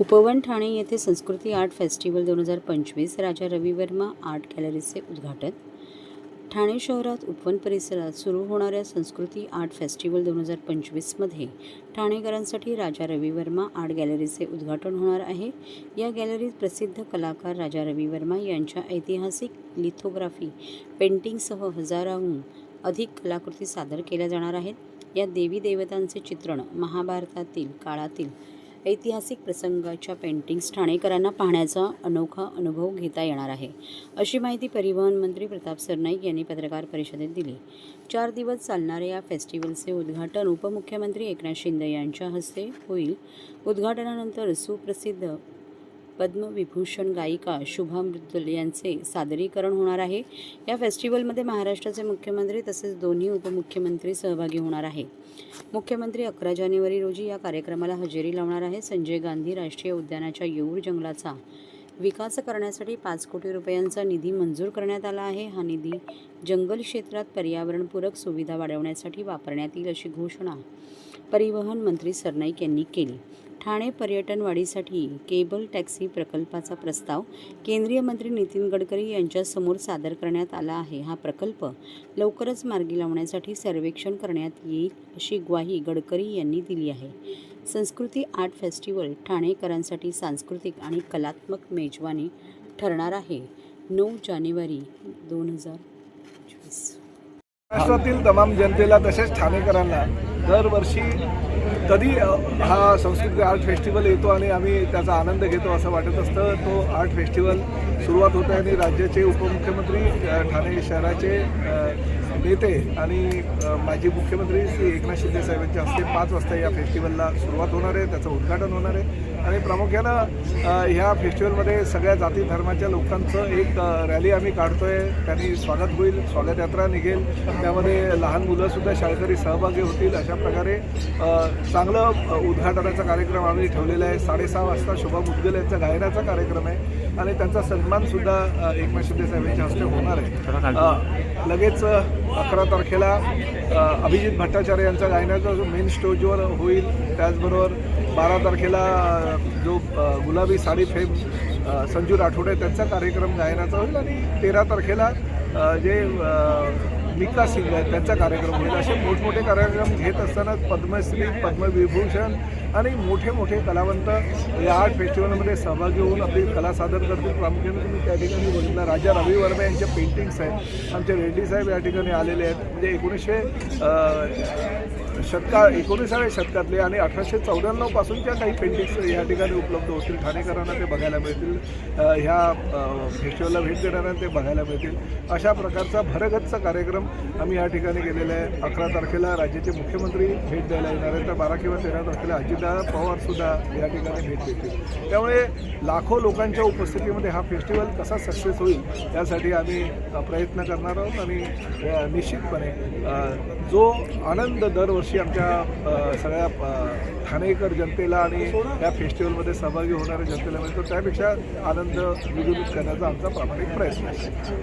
उपवन ठाणे येथे संस्कृती art festival दोन हजार पंचवीस राजा रवी वर्मा आर्ट गॅलरीचे उद्घाटन. ठाणे शहरात उपवन परिसरात सुरू होणाऱ्या संस्कृती आर्ट फेस्टिवल दोन हजार पंचवीसमध्ये ठाणेकरांसाठी राजा रवी वर्मा आर्ट गॅलरीचे उद्घाटन होणार आहे. या गॅलरीत प्रसिद्ध कलाकार राजा रवी वर्मा यांच्या ऐतिहासिक लिथोग्राफी पेंटिंगसह हजाराहून अधिक कलाकृती सादर केल्या जाणार आहेत. या देवी देवतांचे चित्रण महाभारतातील काळातील ऐतिहासिक प्रसंगाच्या पेंटिंग्स ठाणेकरांना पाहण्याचा अनोखा अनुभव घेता येणार आहे. अशी माहिती परिवहन मंत्री प्रताप सरनाईक यांनी पत्रकार परिषदेत दिली. चार दिवस चालणाऱ्या या फेस्टिवलचे उद्घाटन उपमुख्यमंत्री एकनाथ शिंदे यांच्या हस्ते होईल. उद्घाटनानंतर सुप्रसिद्ध पद्मविभूषण गायिका शुभा मृद्दल यांचे सादरीकरण होणार आहे. या फेस्टिवलमध्ये महाराष्ट्राचे मुख्यमंत्री तसेच दोन्ही उपमुख्यमंत्री सहभागी होणार आहे मुख्यमंत्री अकरा जानेवारी रोजी या कार्यक्रमाला हजेरी लावणार आहे. संजय गांधी राष्ट्रीय उद्यानाच्या येऊर जंगलाचा विकास करण्यासाठी पाच कोटी रुपयांचा निधी मंजूर करण्यात आला आहे. हा निधी जंगल क्षेत्रात पर्यावरणपूरक सुविधा वाढवण्यासाठी वापरण्यात येईल अशी घोषणा परिवहन मंत्री सरनाईक यांनी केली. ठाणे पर्यटन वाढीसाठी केबल टॅक्सी प्रकल्पाचा प्रस्ताव केंद्रीय मंत्री नितीन गडकरी यांच्यासमोर सादर करण्यात आला आहे. हा प्रकल्प लवकरच मार्गी लावण्यासाठी सर्वेक्षण करण्यात येईल अशी ग्वाही गडकरी यांनी दिली आहे. संस्कृती आर्ट फेस्टिवल ठाणेकरांसाठी सांस्कृतिक आणि कलात्मक मेजवानी ठरणार आहे. नऊ जानेवारी दोन हजार महाराष्ट्रातील तमाम जनतेला तसेच ठाणेकरांना दरवर्षी कधी हा सांस्कृतिक आर्ट फेस्टिवल येतो आणि आम्ही त्याचा आनंद घेतो असं वाटत असतं. तो आर्ट फेस्टिवल सुरुवात होत आहे आणि राज्याचे उपमुख्यमंत्री ठाणे शहराचे नेते आणि माजी मुख्यमंत्री श्री एकनाथ शिंदे साहेबांच्या हस्ते पाच वाजता या फेस्टिवलला सुरुवात होणार आहे त्याचं उद्घाटन होणार आहे. आणि प्रामुख्यानं ह्या फेस्टिवलमध्ये सगळ्या जाती धर्माच्या लोकांचं एक रॅली आम्ही काढतो आहे त्यांनी स्वागत होईल स्वागत यात्रा निघेल. त्यामध्ये लहान मुलंसुद्धा शाळकरी सहभागी होतील अशा प्रकारे चांगलं उद्घाटनाचा कार्यक्रम आम्ही ठेवलेला आहे. साडेसहा वाजता शोभा मुद्गल यांचा गायनाचा कार्यक्रम आहे. आणि त्यांचा सन्मानसुद्धा एकनाथ शिंदे साहेबांच्या हस्ते होणार आहे. लगेच अकरा तारखेला अभिजित भट्टाचार्य यांचा गायनाचा जो मेन स्टेजवर होईल त्याचबरोबर बारा तारखेला जो गुलाबी साडी फेम संजू राठोडे त्यांचा कार्यक्रम गायनाचा होईल आणि तेरा तारखेला जे मिका सिंग आहेत त्यांचा कार्यक्रम होईल. असे मोठमोठे कार्यक्रम घेत असताना पद्मश्री पद्मविभूषण आणि मोठे मोठे कलावंत या आर्ट फेस्टिवलमध्ये सहभागी होऊन आपली कला सादर करतील. प्रामुख्याने तुम्ही त्या ठिकाणी बघितलं राजा रवी वर्मा यांच्या पेंटिंग्स आहेत. आमचे रेड्डी साहेब या ठिकाणी आलेले आहेत. म्हणजे एकोणीसशे शतका एकोणीसाव्या शतकातले आणि अठराशे चौऱ्याण्णवपासूनच्या काही पेंटिंग्स या ठिकाणी उपलब्ध होतील. ठाणेकरांना ते बघायला मिळतील. ह्या फेस्टिवलला भेट देणाऱ्यांना ते बघायला मिळतील. अशा प्रकारचा भरगतचा कार्यक्रम आम्ही या ठिकाणी केलेला आहे. अकरा तारखेला राज्याचे मुख्यमंत्री भेट द्यायला येणार आहेत. तर बारा किंवा तेरा तारखेला अजितदादा पवारसुद्धा या ठिकाणी भेट देतील. त्यामुळे लाखो लोकांच्या उपस्थितीमध्ये हा फेस्टिवल कसा सक्सेस होईल यासाठी आम्ही प्रयत्न करणार आहोत. आणि निश्चितपणे जो आनंद दरवर्षी आमच्या सगळ्या ठाणेकर जनतेला आणि या फेस्टिवलमध्ये सहभागी होणाऱ्या जनतेला म्हणजे मिळतो त्यापेक्षा आनंद द्विगुणित करण्याचा आमचा प्रामाणिक प्रयत्न आहे.